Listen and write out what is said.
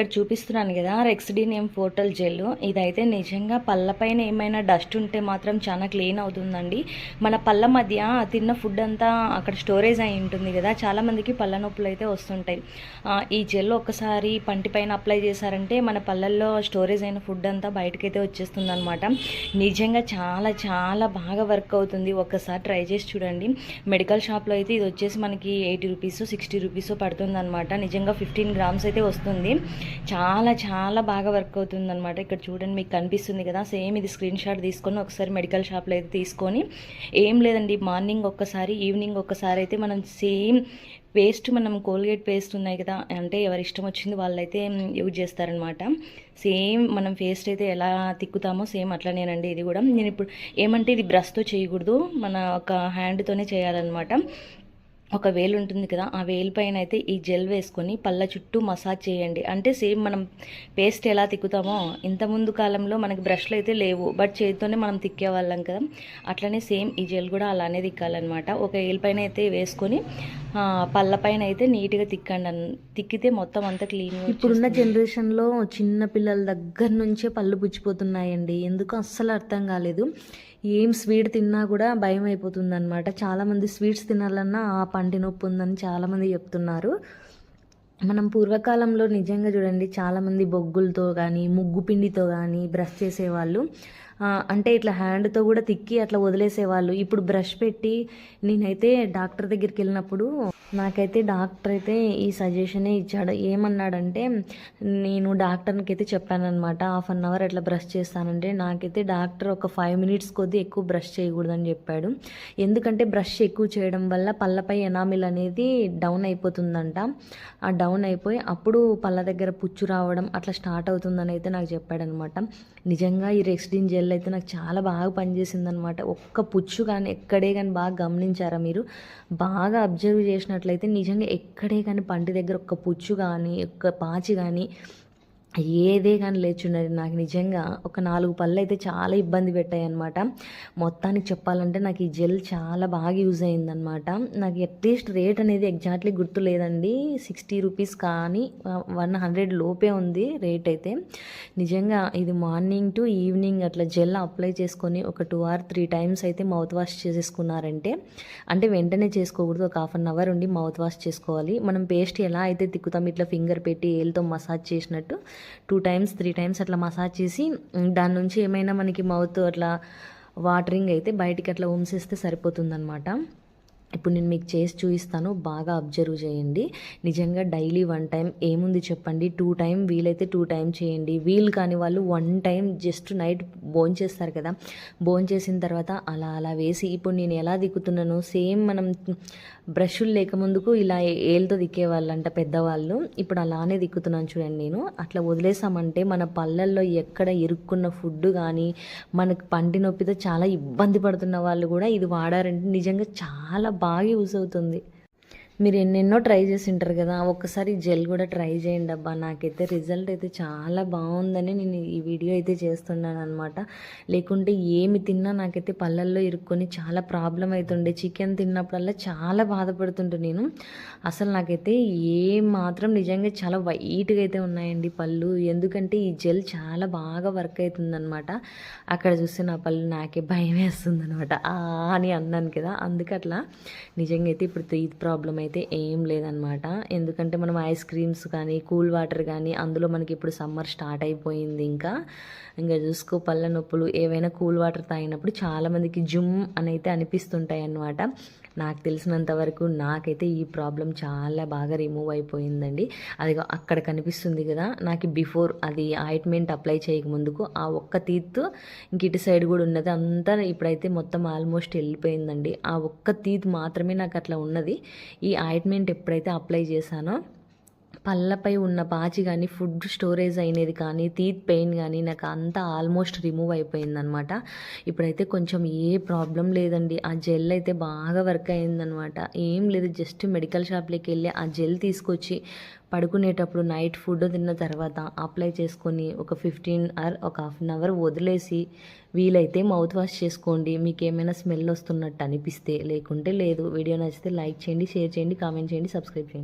ఇక్కడ చూపిస్తున్నాను కదా రెక్స్డీ నేమ్ పోర్టల్ జెల్. ఇదైతే నిజంగా పళ్ళపైన ఏమైనా డస్ట్ ఉంటే మాత్రం చాలా క్లీన్ అవుతుందండి. మన పళ్ళ మధ్య తిన్న ఫుడ్ అంతా అక్కడ స్టోరేజ్ అయి ఉంటుంది కదా చాలామందికి పళ్ళ నొప్పులు అయితే వస్తుంటాయి. ఈ జెల్ ఒకసారి పంటిపైన అప్లై చేశారంటే మన పళ్ళల్లో స్టోరేజ్ అయిన ఫుడ్ అంతా బయటకైతే వచ్చేస్తుంది అనమాట నిజంగా చాలా చాలా బాగా వర్క్ అవుతుంది. ఒక్కసారి ట్రై చేసి చూడండి. మెడికల్ షాప్లో అయితే ఇది వచ్చేసి మనకి ఎయిటీ రూపీస్ సిక్స్టీ రూపీస్ పడుతుంది అనమాట నిజంగా ఫిఫ్టీన్ గ్రామ్స్ అయితే వస్తుంది. చాలా చాలా బాగా వర్క్ అవుతుంది అనమాట ఇక్కడ చూడండి మీకు కనిపిస్తుంది కదా. సేమ్ ఇది స్క్రీన్ షాట్ తీసుకొని ఒకసారి మెడికల్ షాప్లో అయితే తీసుకొని ఏం లేదండి మార్నింగ్ ఒక్కసారి ఈవినింగ్ ఒక్కసారి అయితే మనం సేమ్ పేస్ట్ మనం కోల్గేట్ పేస్ట్ ఉన్నాయి కదా. అంటే ఎవరి ఇష్టం వచ్చింది వాళ్ళైతే యూజ్ చేస్తారనమాట సేమ్ మనం పేస్ట్ అయితే ఎలా తిక్కుతామో సేమ్ అట్లనేనండి ఇది కూడా. నేను ఇప్పుడు ఏమంటే ఇది బ్రష్తో చేయకూడదు. మన ఒక హ్యాండ్తోనే చేయాలన్నమాట. ఒక వేలు ఉంటుంది కదా ఆ వేలు పైన అయితే ఈ జెల్ వేసుకొని పళ్ళ చుట్టూ మసాజ్ చేయండి. అంటే సేమ్ మనం పేస్ట్ ఎలా తిక్కుతామో ఇంత ముందు కాలంలో మనకి బ్రష్లు అయితే లేవు బట్ చేతితోనే మనం తిక్కేవాళ్ళం కదా. అట్లనే సేమ్ ఈ జెల్ కూడా అలానే తిక్కాలన్నమాట. ఒక వేలు పైన అయితే వేసుకొని పళ్ళ పైన అయితే నీట్గా తిక్కండి తిక్కితే మొత్తం అంతా క్లీన్ ఇప్పుడున్న జనరేషన్లో చిన్న పిల్లల దగ్గర నుంచే పళ్ళు పుచ్చిపోతున్నాయండి. ఎందుకు అస్సలు అర్థం కాలేదు. ఏం స్వీట్ తిన్నా కూడా భయం అయిపోతుంది అనమాట చాలామంది స్వీట్స్ తినాలన్నా ఆ పంటి నొప్పి ఉందని చాలామంది చెప్తున్నారు. మనం పూర్వకాలంలో నిజంగా చూడండి చాలామంది బొగ్గులతో కానీ ముగ్గు పిండితో కానీ బ్రష్ చేసేవాళ్ళు. అంటే ఇట్లా హ్యాండ్తో కూడా తిక్కి అట్లా వదిలేసేవాళ్ళు. ఇప్పుడు బ్రష్ పెట్టి నేనైతే డాక్టర్ దగ్గరికి వెళ్ళినప్పుడు నాకైతే డాక్టర్ అయితే ఈ సజెషనే ఇచ్చాడు. ఏమన్నాడంటే నేను డాక్టర్కి అయితే చెప్పానమాట హాఫ్ అన్ అవర్ అట్లా బ్రష్ చేస్తానంటే నాకైతే డాక్టర్ ఒక ఫైవ్ మినిట్స్ కొద్దీ ఎక్కువ బ్రష్ చేయకూడదని చెప్పాడు. ఎందుకంటే బ్రష్ ఎక్కువ చేయడం వల్ల పళ్ళపై ఎనామిల్ అనేది డౌన్ అయిపోతుందంట. ఆ డౌన్ అయిపోయి అప్పుడు పళ్ళ దగ్గర పుచ్చు రావడం అట్లా స్టార్ట్ అవుతుందని అయితే నాకు చెప్పాడనమాట నిజంగా ఈ రెక్స్డిన్ జెల్ అయితే నాకు చాలా బాగా పనిచేసిందనమాట ఒక్క పుచ్చు కానీ ఎక్కడే కానీ బాగా గమనించారా మీరు? బాగా అబ్జర్వ్ చేసినట్టు చేసినట్లయితే నిజంగా ఎక్కడే కానీ పంటి దగ్గర ఒక్క పుచ్చు కానీ ఒక్క పాచి కానీ ఏదే కానీ లేచున్నది నాకు నిజంగా ఒక నాలుగు పళ్ళు అయితే చాలా ఇబ్బంది పెట్టాయి అనమాట మొత్తానికి చెప్పాలంటే నాకు ఈ జెల్ చాలా బాగా యూజ్ అయిందనమాట నాకు అట్లీస్ట్ రేట్ అనేది ఎగ్జాక్ట్లీ గుర్తు లేదండి. సిక్స్టీ రూపీస్ కానీ వన్ హండ్రెడ్ లోపే ఉంది రేట్ అయితే. నిజంగా ఇది మార్నింగ్ టు ఈవినింగ్ అట్లా జెల్ అప్లై చేసుకొని ఒక టూ ఆర్ త్రీ టైమ్స్ అయితే మౌత్ వాష్ చేసేసుకున్నారంటే అంటే వెంటనే చేసుకోకూడదు. ఒక హాఫ్ అన్ అవర్ ఉండి మౌత్ వాష్ చేసుకోవాలి. మనం పేస్ట్ ఎలా అయితే తిక్కుతాం ఇట్లా ఫింగర్ పెట్టి ఏళ్ళతో మసాజ్ చేసినట్టు టూ టైమ్స్ త్రీ టైమ్స్ అట్లా మసాజ్ చేసి దాని నుంచి ఏమైనా మనకి మౌత్ అట్లా వాటరింగ్ అయితే బయటికి అట్లా ఉంసేస్తే సరిపోతుందన్నమాట. ఇప్పుడు నేను మీకు చేసి చూపిస్తాను. బాగా అబ్జర్వ్ చేయండి. నిజంగా డైలీ వన్ టైం ఏముంది చెప్పండి. టూ టైం వీలైతే టూ టైం చేయండి. వీలు కాని వాళ్ళు వన్ టైం జస్ట్ నైట్ బోన్ చేస్తారు కదా. బోన్ చేసిన తర్వాత అలా అలా వేసి ఇప్పుడు నేను ఎలా దిక్కుతున్నాను సేమ్ మనం బ్రష్లు లేకముందుకు ఇలా ఏళ్ళతో దిక్కేవాళ్ళంట పెద్దవాళ్ళు. ఇప్పుడు అలానే దిక్కుతున్నాను చూడండి నేను. అట్లా వదిలేసామంటే మన పళ్ళల్లో ఎక్కడ ఇరుక్కున్న ఫుడ్ కానీ మనకు పంటి నొప్పితో చాలా ఇబ్బంది పడుతున్న వాళ్ళు కూడా ఇది వాడారంటే నిజంగా చాలా బాగా యూస్ అవుతుంది. మీరు ఎన్నెన్నో ట్రై చేసి ఉంటారు కదా ఒక్కసారి జెల్ కూడా ట్రై చేయండి అబ్బా. నాకైతే రిజల్ట్ అయితే చాలా బాగుందని నేను ఈ వీడియో అయితే చేస్తున్నాను అనమాట లేకుంటే ఏమి తిన్నా నాకైతే పళ్ళల్లో ఇరుక్కొని చాలా ప్రాబ్లం అవుతుండే చికెన్ తిన్నప్పుడల్లా చాలా బాధపడుతుంటే నేను. అసలు నాకైతే ఏ మాత్రం నిజంగా చాలా వైట్గా అయితే ఉన్నాయండి పళ్ళు. ఎందుకంటే ఈ జెల్ చాలా బాగా వర్క్ అవుతుందన్నమాట. అక్కడ చూస్తే నా పళ్ళు నాకే భయం వేస్తుంది అనమాట అని అన్నాను కదా అందుకట్లా నిజంగా అయితే ఇప్పుడు ఈ ప్రాబ్లం అయితే అయితే ఏం లేదనమాట ఎందుకంటే మనం ఐస్ క్రీమ్స్ కానీ కూల్ వాటర్ కానీ అందులో మనకి ఇప్పుడు సమ్మర్ స్టార్ట్ అయిపోయింది ఇంకా. ఇంకా చూసుకో పళ్ళ నొప్పులు ఏవైనా కూల్ వాటర్ తాగినప్పుడు చాలామందికి జుమ్ అని అయితే అనిపిస్తుంటాయి అన్నమాట నాకు తెలిసినంత వరకు నాకైతే ఈ ప్రాబ్లం చాలా బాగా రిమూవ్ అయిపోయిందండి. అది అక్కడ కనిపిస్తుంది కదా నాకు బిఫోర్ అది ఆయింట్మెంట్ అప్లై చేయకముందుకు ఆ ఒక్క తీత్ ఇంక ఇటు సైడ్ కూడా ఉన్నది. అంతా ఇప్పుడైతే మొత్తం ఆల్మోస్ట్ వెళ్ళిపోయిందండి. ఆ ఒక్క తీత్ మాత్రమే నాకు అట్లా ఉన్నది. ఈ ఆయింట్మెంట్ ఎప్పుడైతే అప్లై చేశానో పళ్ళపై ఉన్న పాచి కానీ ఫుడ్ స్టోరేజ్ అయినది కానీ టీత్ పెయిన్ కానీ నాకు అంతా ఆల్మోస్ట్ రిమూవ్ అయిపోయిందనమాట ఇప్పుడైతే కొంచెం ఏ ప్రాబ్లం లేదండి. ఆ జెల్ అయితే బాగా వర్క్ అయిందనమాట ఏం లేదు జస్ట్ మెడికల్ షాప్లోకి వెళ్ళి ఆ జెల్ తీసుకొచ్చి పడుకునేటప్పుడు నైట్ ఫుడ్ తిన్న తర్వాత అప్లై చేసుకొని ఒక ఫిఫ్టీన్ ఆర్ ఒక హాఫ్ అన్ అవర్ వదిలేసి వీలైతే మౌత్ వాష్ చేసుకోండి. మీకు ఏమైనా స్మెల్ వస్తున్నట్టు అనిపిస్తే లేకుంటే లేదు. వీడియో నచ్చితే లైక్ చేయండి షేర్ చేయండి కామెంట్ చేయండి సబ్స్క్రైబ్ చేయండి.